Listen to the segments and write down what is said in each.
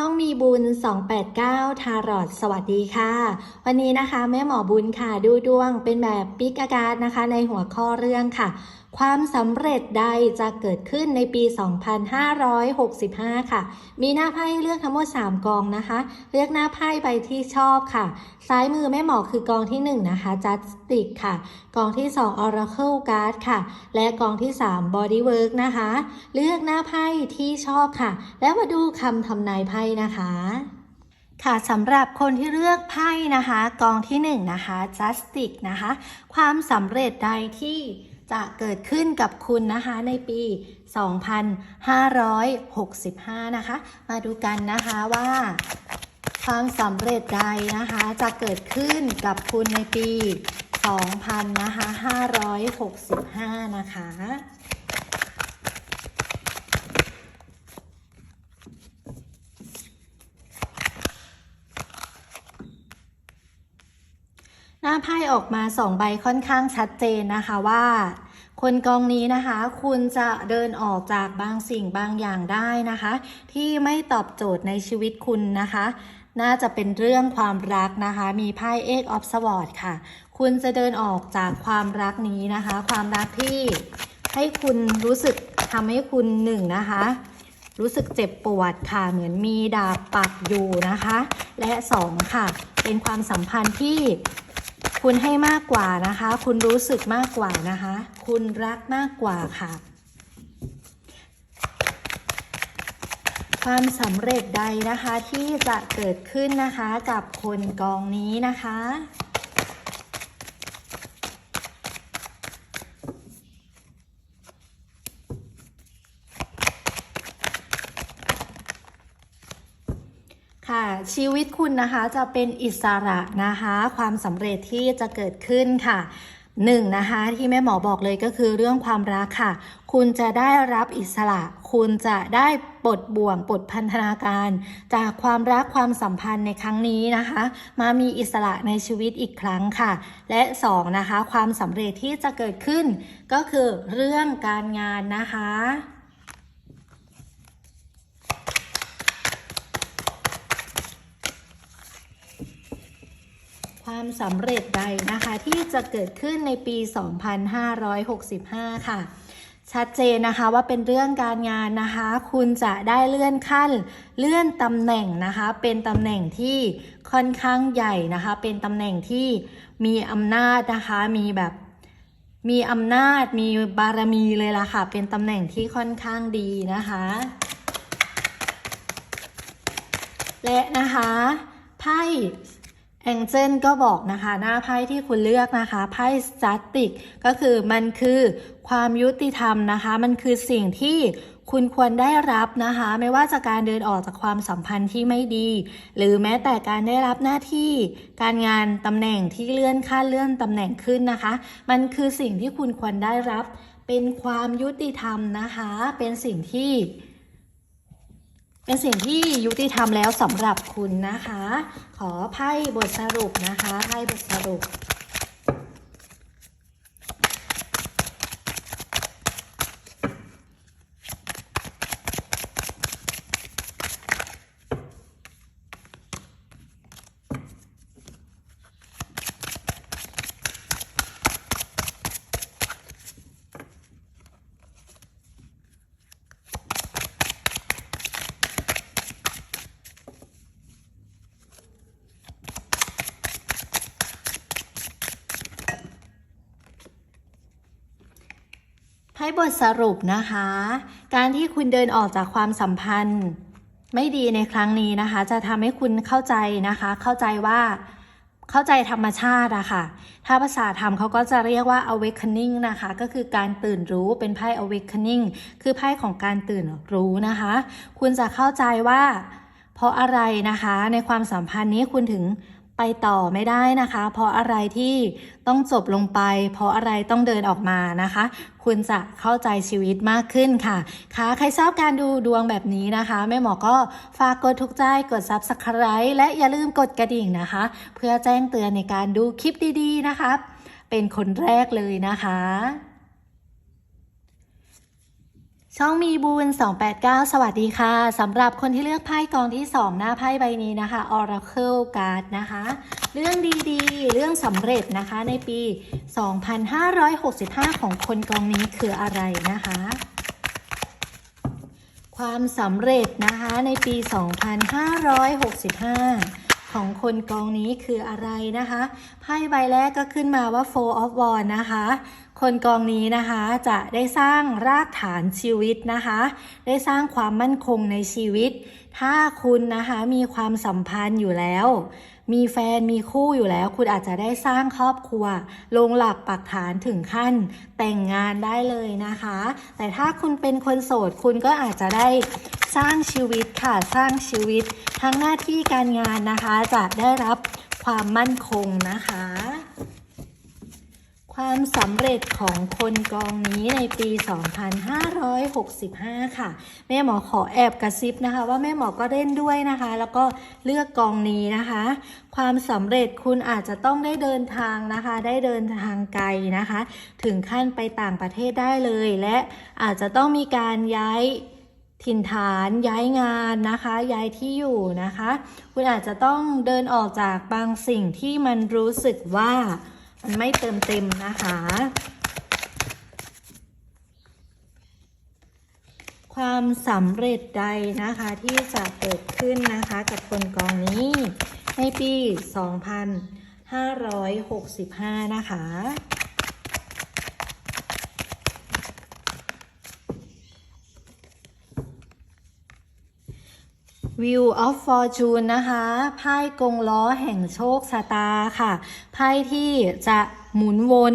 ช่องมีบุญ 289 ทารอดสวัสดีค่ะ วันนี้นะคะ แม่หมอบุญค่ะ ดูดวงเป็นแบบปิกอาการนะคะ ในหัวข้อเรื่องค่ะ ความสำเร็จใดจะเกิดขึ้นในปี 2565 ค่ะ มีหน้าไพ่เลือกทั้งหมด 3 กองนะคะ เลือกหน้าไพ่ใบที่ชอบค่ะ ซ้ายมือแม่หมอคือกองที่ 1 นะคะ Justice ค่ะ กองที่ 2 Oracle Card ค่ะ และกองที่ 3 Body Work นะคะ เลือกหน้าไพ่ที่ชอบค่ะ แล้วมาดูคำทำนายไพ่นะคะค่ะสำหรับคนที่เลือกไพ่นะคะ กองที่ 1 นะคะ Justice นะคะ ความสำเร็จใดที่ จะเกิดขึ้นกับคุณนะคะในปี 2565 นะคะ มาดูกันนะคะว่าความสำเร็จใดนะคะจะเกิดขึ้นกับคุณในปี 2000นะคะ565 นะคะ ไพ่ออกมาสองใบค่อนข้างชัดเจนนะคะว่า คนกองนี้นะคะ คุณจะเดินออกจากบางสิ่งบางอย่างได้นะคะ ที่ไม่ตอบโจทย์ในชีวิตคุณนะคะ น่าจะเป็นเรื่องความรักนะคะ มีไพ่เอ็กออฟสวอร์ดค่ะ คุณจะเดินออกจากความรักนี้นะคะ ความรักที่ให้คุณรู้สึกทำให้คุณหนึ่งนะคะรู้สึกเจ็บปวดค่ะ เหมือนมีดาบปักอยู่นะคะ และสองค่ะ เป็นความสัมพันธ์ที่ คุณให้มากกว่านะคะ คุณรู้สึกมากกว่านะคะ คุณรักมากกว่าค่ะ ความสำเร็จใดนะคะที่จะเกิดขึ้นนะคะกับคนกองนี้นะคะ ค่ะชีวิตคุณนะคะจะเป็นอิสระนะคะ ความสำเร็จที่จะเกิดขึ้นค่ะหนึ่งนะคะที่แม่หมอบอกเลยก็คือเรื่องความรักค่ะ คุณจะได้รับอิสระ คุณจะได้ปลดบ่วงปลดพันธนาการ จากความรักความสัมพันธ์ในครั้งนี้นะคะ มามีอิสระในชีวิตอีกครั้งค่ะ และสองนะคะความสำเร็จที่จะเกิดขึ้น ก็คือเรื่องการงานนะคะ ความสำเร็จใดนะคะ ที่จะเกิดขึ้นในปี 2565 ค่ะ ชัดเจนนะคะว่าเป็นเรื่องการงานนะคะ คุณจะได้เลื่อนขั้น เลื่อนตำแหน่งนะคะ เป็นตำแหน่งที่ค่อนข้างใหญ่นะคะ เป็นตำแหน่งที่มีอำนาจนะคะ มีแบบมีอำนาจ มีบารมีเลยล่ะค่ะ เป็นตำแหน่งที่ค่อนข้างดีนะคะ และนะคะไพ่ แองเจิลก็บอกนะคะหน้าไพ่ที่คุณเลือกนะคะไพ่สตัติกก็คือมันคือความยุติธรรมนะคะ มันคือสิ่งที่คุณควรได้รับนะคะ ไม่ว่าจะการเดินออกจากความสัมพันธ์ที่ไม่ดี หรือแม้แต่การได้รับหน้าที่ การงานตำแหน่งที่เลื่อนขั้นเลื่อนตำแหน่งขึ้นนะคะ มันคือสิ่งที่คุณควรได้รับ เป็นความยุติธรรมนะคะ เป็นสิ่งที่ เป็นสิ่งที่ยุติธรรมแล้วสำหรับคุณนะคะ ขอไพ่บทสรุปนะคะไพ่บทสรุป ไพ่บทสรุปนะคะ การที่คุณเดินออกจากความสัมพันธ์ ไม่ดีในครั้งนี้นะคะ จะทำให้คุณเข้าใจนะคะ เข้าใจว่าเข้าใจธรรมชาติอะค่ะ ถ้าภาษาธรรมเขาก็จะเรียกว่า awakening นะคะ ก็คือการตื่นรู้เป็นไพ่ awakening คือไพ่ของการตื่นรู้นะคะ คุณจะเข้าใจว่า เพราะอะไรนะคะ ในความสัมพันธ์นี้คุณถึง ไปต่อไม่ได้นะคะ เพราะอะไรที่ต้องจบลงไป เพราะอะไรต้องเดินออกมานะคะ คุณจะเข้าใจชีวิตมากขึ้นค่ะค่ะใครชอบการดูดวงแบบนี้นะคะแม่หมอก็ฝากกดทุกใจกด subscribe และอย่าลืมกดกระดิ่งนะคะ เพื่อแจ้งเตือนในการดูคลิปดีๆนะคะ เป็นคนแรกเลยนะคะ ช่องมีบูน289 สวัสดีค่ะสำหรับคนที่เลือกไพ่กองที่ 2 หน้าไพ่ใบนี้นะคะ Oracle Card นะคะ เรื่องดีๆ เรื่องสำเร็จนะคะในปี 2565 ของคนกองนี้คืออะไรนะคะ ความสำเร็จนะคะในปี 2565ของคนกองนี้คืออะไรนะคะ ไพ่ใบแรกก็ขึ้นมาว่า Four of Wands นะคะ คนกองนี้นะคะจะได้สร้างรากฐานชีวิตนะคะ ได้สร้างความมั่นคงในชีวิต ถ้าคุณนะคะมีความสัมพันธ์อยู่แล้ว มีแฟนมีคู่อยู่แล้ว คุณอาจจะได้สร้างครอบครัว ลงหลักปักฐานถึงขั้นแต่งงานได้เลยนะคะ แต่ถ้าคุณเป็นคนโสดคุณก็อาจจะได้สร้างชีวิตค่ะสร้างชีวิตทั้งหน้าที่การงานนะคะ จะได้รับความมั่นคงนะคะ ความสำเร็จของคนกองนี้ในปี 2565 ค่ะ แม่หมอขอแอบกระซิบนะคะ ว่าแม่หมอก็เล่นด้วยนะคะ แล้วก็เลือกกองนี้นะคะ ความสำเร็จคุณอาจจะต้องได้เดินทางนะคะ ได้เดินทางไกลนะคะ ถึงขั้นไปต่างประเทศได้เลย และอาจจะต้องมีการย้ายถิ่นฐานย้ายงานนะคะ ย้ายที่อยู่นะคะ คุณอาจจะต้องเดินออกจากบางสิ่งที่มันรู้สึกว่า มันไม่เติมเต็มนะคะ ความสำเร็จใดนะคะที่จะเกิดขึ้นนะคะกับคนกองนี้ในปี 2565 นะคะ View of Fortune นะคะไพ่กงล้อแห่งโชคชะตาค่ะไพ่ที่จะหมุนวน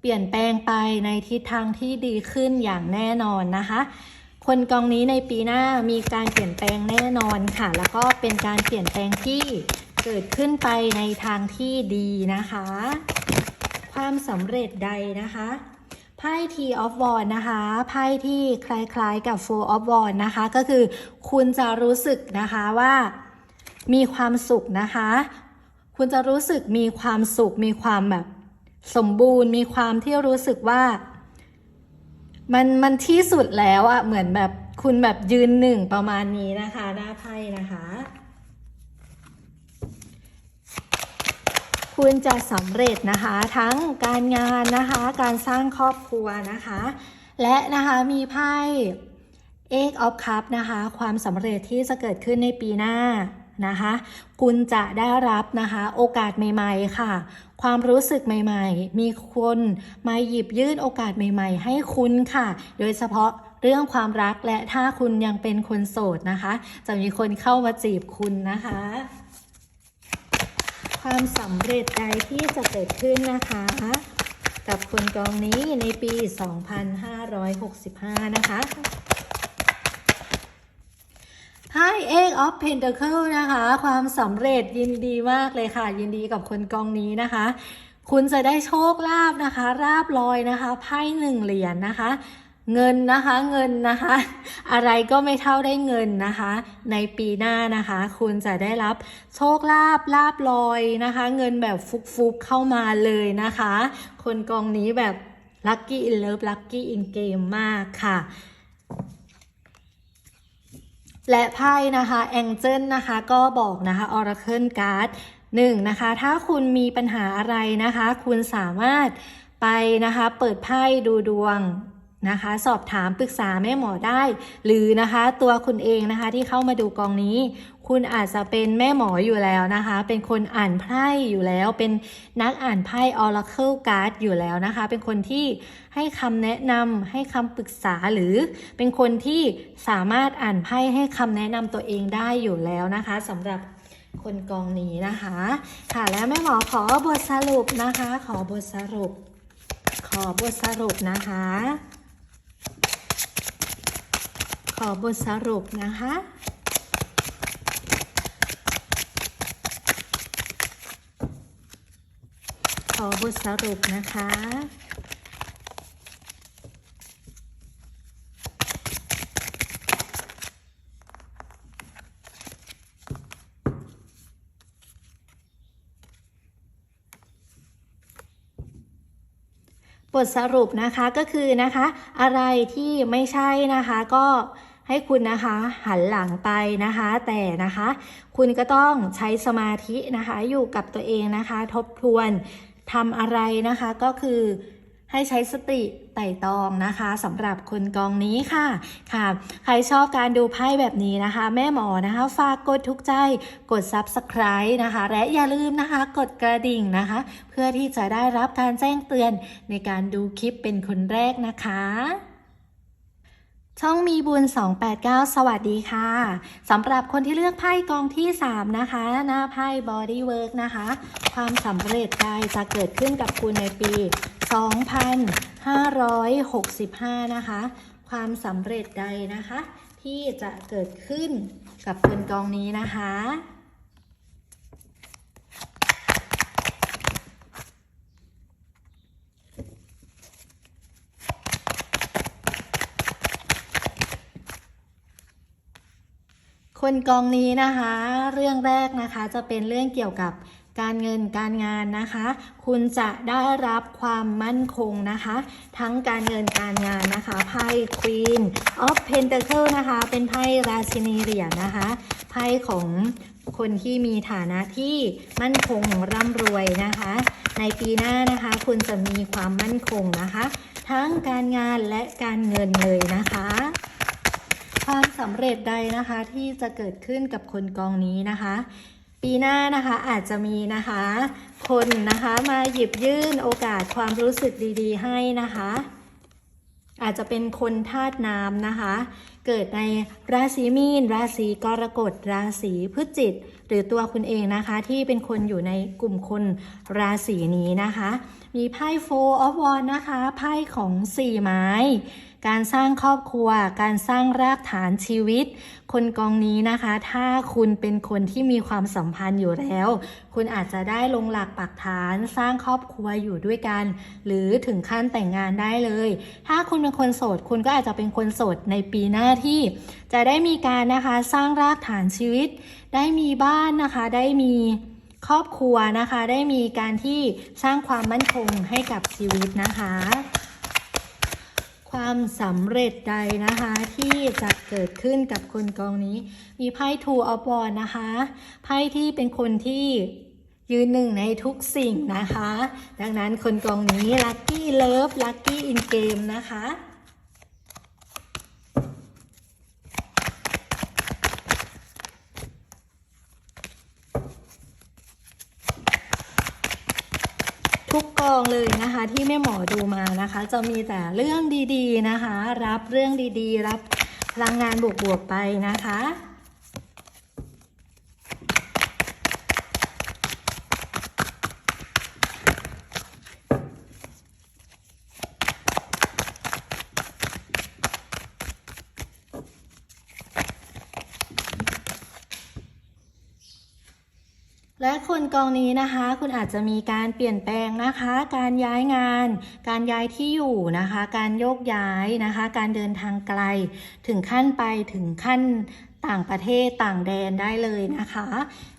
เปลี่ยนแปลงไปในทิศทางที่ดีขึ้นอย่างแน่นอนนะคะ คนกองนี้ในปีหน้ามีการเปลี่ยนแปลงแน่นอนค่ะ แล้วก็เป็นการเปลี่ยนแปลงที่เกิดขึ้นไปในทางที่ดีนะคะ ความสำเร็จใดนะคะ ไพ่ T of w a n d นะคะไพ่ที่คล้ายๆกับ Four of w a n d นะคะ ก็คือคุณจะรู้สึกนะคะว่ามีความสุขนะคะ คุณจะรู้สึกมีความสุข มีความแบบสมบูรณ์ มีความที่รู้สึกว่า มันมันที่สุดแล้วอะเหมือนแบบคุณแบบยืนหนึ่งประมาณนี้นะคะ หน้าไพ่นะคะ คุณจะสำเร็จนะคะทั้งการงานนะคะ การสร้างครอบครัวนะคะ และนะคะมีไพ่ Eight of Cup นะคะ ความสำเร็จที่จะเกิดขึ้นในปีหน้านะคะ คุณจะได้รับนะคะ โอกาสใหม่ ๆ ค่ะ ความรู้สึกใหม่ ๆ มีคนมาหยิบยื่นโอกาสใหม่ ๆ ให้คุณค่ะ โดยเฉพาะเรื่องความรักและถ้าคุณยังเป็นคนโสดนะคะ จะมีคนเข้ามาจีบคุณนะคะ ความสำเร็จใดที่จะเกิดขึ้นนะคะ กับคนกองนี้ในปี 2565 นะคะไพ่ Eight of Pentacle นะคะ ความสำเร็จยินดีมากเลยค่ะ ยินดีกับคนกองนี้นะคะ คุณจะได้โชคลาภนะคะราบลอยนะคะไพ่หนึ่งเหรียญนะคะ เงินนะคะเงินนะคะ อะไรก็ไม่เท่าได้เงินนะคะ ในปีหน้านะคะ คุณจะได้รับโชคลาภลาบลอยนะคะ เงินแบบฟุกๆเข้ามาเลยนะคะ คนกองนี้แบบ Lucky in Love Lucky in Game มมากค่ะและไพ่นะคะแองเจิลนะคะก็บอกนะคะ Oracle Card หนึ่งนะคะถ้าคุณมีปัญหาอะไรนะคะ คุณสามารถไปนะคะเปิดไพ่ดูดวง นะคะ สอบถามปรึกษาแม่หมอได้ หรือนะคะตัวคุณเองนะคะที่เข้ามาดูกองนี้ คุณอาจจะเป็นแม่หมออยู่แล้วนะคะ เป็นคนอ่านไพ่อยู่แล้ว เป็นนักอ่านไพ่ Oracle Card อยู่แล้วนะคะ เป็นคนที่ให้คำแนะนำให้คำปรึกษาหรือเป็นคนที่สามารถอ่านไพ่ให้คำแนะนำตัวเองได้อยู่แล้วนะคะสำหรับคนกองนี้นะคะ ค่ะแล้วแม่หมอขอบทสรุปนะคะ ขอบทสรุป ขอบทสรุปนะคะ อบทสรุปนะคะ ขอบทสรุปนะคะ บทสรุปนะคะก็คือนะคะ อะไรที่ไม่ใช่นะคะก็ ให้คุณนะคะหันหลังไปนะคะ แต่นะคะ คุณก็ต้องใช้สมาธินะคะ อยู่กับตัวเองนะคะ ทบทวนทำอะไรนะคะก็คือให้ใช้สติไต่ตองนะคะสำหรับคนกองนี้ค่ะค่ะ ใครชอบการดูไพ่แบบนี้นะคะ แม่หมอนะคะ ฝากกดทุกใจกด Subscribe นะคะ และอย่าลืมนะคะ กดกระดิ่งนะคะ เพื่อที่จะได้รับการแจ้งเตือนในการดูคลิปเป็นคนแรกนะคะ ช่องมีบุญ 289 สวัสดีค่ะสำหรับคนที่เลือกไพ่กองที่ 3 นะคะ หน้าไพ่ Body Work นะคะ ความสำเร็จใดจะเกิดขึ้นกับคุณในปี 2565 นะคะ ความสำเร็จใดนะคะ ที่จะเกิดขึ้นกับคนกองนี้นะคะ คนกองนี้นะคะ เรื่องแรกนะคะจะเป็นเรื่องเกี่ยวกับการเงินการงานนะคะ คุณจะได้รับความมั่นคงนะคะ ทั้งการเงินการงานนะคะไพ่ Queen of Pentacle นะคะ เป็นไพ่ราชินีเหรียญนะคะไพ่ของคนที่มีฐานะที่มั่นคงร่ำรวยนะคะ ในปีหน้านะคะ คุณจะมีความมั่นคงนะคะ ทั้งการงานและการเงินเลยนะคะ ความสำเร็จใดนะคะที่จะเกิดขึ้นกับคนกองนี้นะคะ ปีหน้านะคะอาจจะมีนะคะ คนนะคะมาหยิบยื่นโอกาสความรู้สึกดีๆ ให้นะคะ อาจจะเป็นคนธาตุน้ำนะคะ เกิดในราศีมีน ราศีกรกฎราศีพฤศจิกหรือตัวคุณเองนะคะที่เป็นคนอยู่ในกลุ่มคนราศีนี้นะคะ มีไพ่โฟออฟวอนนะคะไพ่ของสี่ไม้ การสร้างครอบครัว การสร้างรากฐานชีวิต คนกองนี้นะคะ ถ้าคุณเป็นคนที่มีความสัมพันธ์อยู่แล้ว คุณอาจจะได้ลงหลักปักฐานสร้างครอบครัวอยู่ด้วยกัน หรือถึงขั้นแต่งงานได้เลย ถ้าคุณเป็นคนโสด คุณก็อาจจะเป็นคนโสดในปีหน้าที่ จะได้มีการนะคะสร้างรากฐานชีวิต ได้มีบ้านนะคะ ได้มีครอบครัวนะคะ ได้มีการที่สร้างความมั่นคงให้กับชีวิตนะคะ ความสำเร็จใดนะคะ ที่จะเกิดขึ้นกับคนกองนี้ มีไพ่ Two of Wands นะคะไพ่ที่เป็นคนที่ยืนหนึ่งในทุกสิ่งนะคะ ดังนั้นคนกองนี้ Lucky Love Lucky in Game นะคะทุกกองเลย ที่แม่หมอดูมานะคะ จะมีแต่เรื่องดีๆนะคะ รับเรื่องดีๆ รับพลังงานบวกๆไปนะคะ และคนกองนี้นะคะ คุณอาจจะมีการเปลี่ยนแปลงนะคะ การย้ายงาน การย้ายที่อยู่นะคะ การโยกย้ายนะคะ การเดินทางไกล ถึงขั้นไปถึงขั้นต่างประเทศต่างแดนได้เลยนะคะ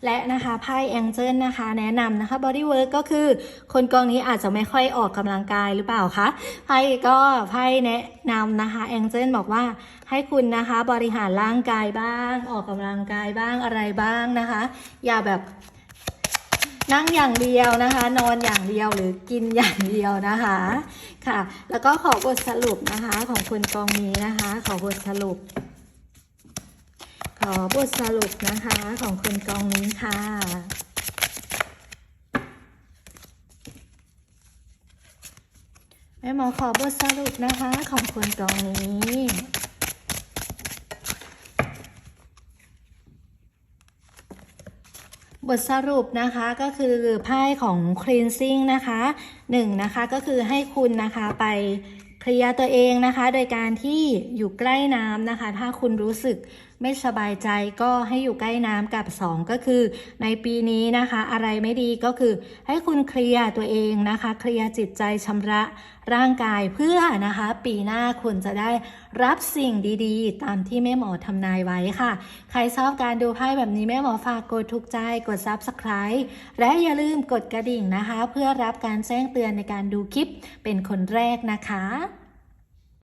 และนะคะไพ่แองเจิลนะคะ แนะนำนะคะ body work ก็คือ คนกองนี้อาจจะไม่ค่อยออกกำลังกายหรือเปล่าคะไพ่ก็ไพ่แนะนำนะคะแองเจิลบอกว่าให้คุณนะคะบริหารร่างกายบ้าง ออกกำลังกายบ้างอะไรบ้างนะคะ อย่าแบบ นั่งอย่างเดียวนะคะ นอนอย่างเดียวหรือกินอย่างเดียวนะคะค่ะ แล้วก็ขอบทสรุปนะคะของคนกองนี้นะคะ ขอบทสรุป ขอบทสรุปนะคะของคนกองนี้ค่ะแม่หมอขอบทสรุปนะคะของคนกองนี้ บทสรุปนะคะก็คือไพ่ของ cleansing นะคะหนึ่งนะคะก็คือให้คุณนะคะไปเคลียร์ตัวเองนะคะ โดยการที่อยู่ใกล้น้ำนะคะ ถ้าคุณรู้สึกไม่สบายใจก็ให้อยู่ใกล้น้ำกับ 2 ก็คือ ในปีนี้นะคะ อะไรไม่ดีก็คือให้คุณเคลียร์ตัวเองนะคะ เคลียร์จิตใจชำระ ร่างกายเพื่อนะคะ ปีหน้าคุณจะได้รับสิ่งดีๆ ตามที่แม่หมอทำนายไว้ค่ะ ใครชอบการดูไพ่แบบนี้แม่หมอฝากกดถูกใจกด Subscribe และอย่าลืมกดกระดิ่งนะคะ เพื่อรับการแจ้งเตือนในการดูคลิปเป็นคนแรกนะคะ